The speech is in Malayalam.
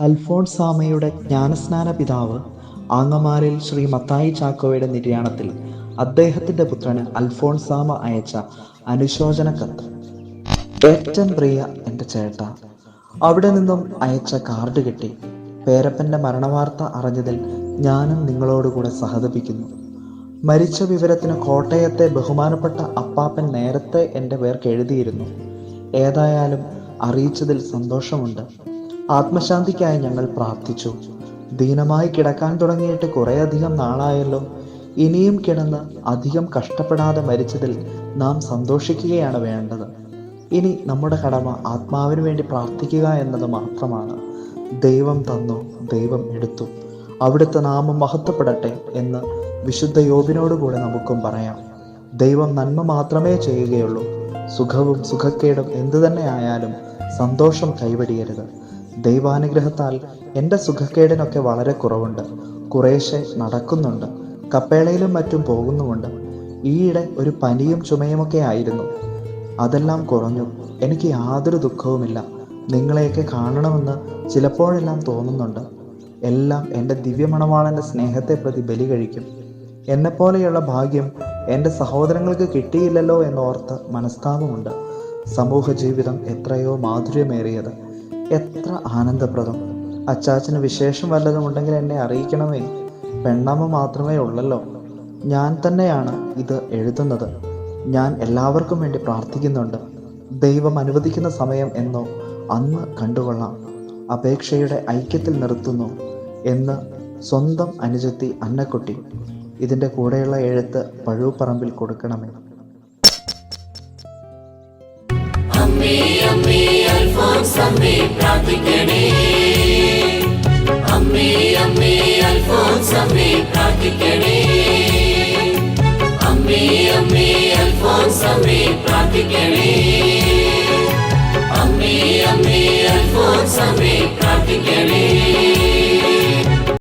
അൽഫോൺസാമയുടെ ജ്ഞാനസ്നാന പിതാവ് ആങ്ങമാരിൽ ശ്രീ മത്തായി ചാക്കോയുടെ നിര്യാണത്തിൽ അദ്ദേഹത്തിന്റെ പുത്രന് അൽഫോൺസാമ അയച്ച അനുശോചന കത്ത് ഏറ്റവും പ്രിയ എന്റെ ചേട്ട അവിടെ നിന്നും അയച്ച കാർഡ് കിട്ടി. പേരപ്പന്റെ മരണവാർത്ത അറിഞ്ഞതിൽ ഞാനും നിങ്ങളോടുകൂടെ സഹതപിക്കുന്നു. മരിച്ച വിവരത്തിന് കോട്ടയത്തെ ബഹുമാനപ്പെട്ട അപ്പാപ്പൻ നേരത്തെ എന്റെ പേർക്ക് എഴുതിയിരുന്നു. ഏതായാലും അറിയിച്ചതിൽ സന്തോഷമുണ്ട്. ആത്മശാന്തിക്കായി ഞങ്ങൾ പ്രാർത്ഥിച്ചു. ദീനമായി കിടക്കാൻ തുടങ്ങിയിട്ട് കുറേയധികം നാളായല്ലോ. ഇനിയും കിടന്ന് അധികം കഷ്ടപ്പെടാതെ മരിച്ചതിൽ നാം സന്തോഷിക്കുകയാണ് വേണ്ടത്. ഇനി നമ്മുടെ കടമ ആത്മാവിന് വേണ്ടി പ്രാർത്ഥിക്കുക എന്നത് മാത്രമാണ്. ദൈവം തന്നു ദൈവം എടുത്തു. അവിടുത്തെ നാമം മഹത്വപ്പെടട്ടെ എന്ന് വിശുദ്ധ യോബിനോടുകൂടെ നമുക്കും പറയാം. ദൈവം നന്മ മാത്രമേ ചെയ്യുകയുള്ളൂ. സുഖവും സുഖക്കേടും എന്തു തന്നെ ആയാലും സന്തോഷം കൈവടിയരുത് ദൈവാനുഗ്രഹത്താൽ എന്റെ സുഖക്കേടിനൊക്കെ വളരെ കുറവുണ്ട്. കുറേശ്ശെ നടക്കുന്നുണ്ട്. കപ്പേളയിലും മറ്റും പോകുന്നുമുണ്ട്. ഈയിടെ ഒരു പനിയും ചുമയുമൊക്കെ ആയിരുന്നു. അതെല്ലാം കുറഞ്ഞു. എനിക്ക് യാതൊരു ദുഃഖവുമില്ല. നിങ്ങളെയൊക്കെ കാണണമെന്ന് ചിലപ്പോഴെല്ലാം തോന്നുന്നുണ്ട്. എല്ലാം എന്റെ ദിവ്യമണവാളന്റെ സ്നേഹത്തെ പ്രതി ബലി കഴിക്കും എന്നെപ്പോലെയുള്ള ഭാഗ്യം എന്റെ സഹോദരങ്ങൾക്ക് കിട്ടിയില്ലല്ലോ എന്നോർത്ത് മനസ്താപമുണ്ട്. സമൂഹ ജീവിതം എത്രയോ മാധുര്യമേറിയത്. എത്ര ആനന്ദപ്രദം. അച്ചാച്ചന് വിശേഷം വല്ലതും ഉണ്ടെങ്കിൽ എന്നെ അറിയിക്കണമേ. പെണ്ണമ്മ മാത്രമേ ഉള്ളല്ലോ. ഞാൻ തന്നെയാണ് ഇത് എഴുതുന്നത്. ഞാൻ എല്ലാവർക്കും വേണ്ടി പ്രാർത്ഥിക്കുന്നുണ്ട്. ദൈവം അനുവദിക്കുന്ന സമയം എന്നോ അന്ന് കണ്ടുകൊള്ളാം. അപേക്ഷയുടെ ഐക്യത്തിൽ നിർത്തുന്നു എന്ന് സ്വന്തം അനുജത്തി അന്നക്കുട്ടി. ഇതിന്റെ കൂടെയുള്ള എഴുത്ത് പഴുപ്പറമ്പിൽ കൊടുക്കണമേ. അമ്മേ. അമ്മേ പ്രാർത്ഥിക്കണേ. അമ്മേ അമ്മേ അൽഫോൻസമ്മേ പ്രാർത്ഥിക്കണേ. അമ്മേ അമ്മേ അൽഫോൻസമ്മേ പ്രാർത്ഥിക്കണേ. അമ്മേ അമ്മേ അൽഫോൻസമ്മേ പ്രാർത്ഥിക്കണേ.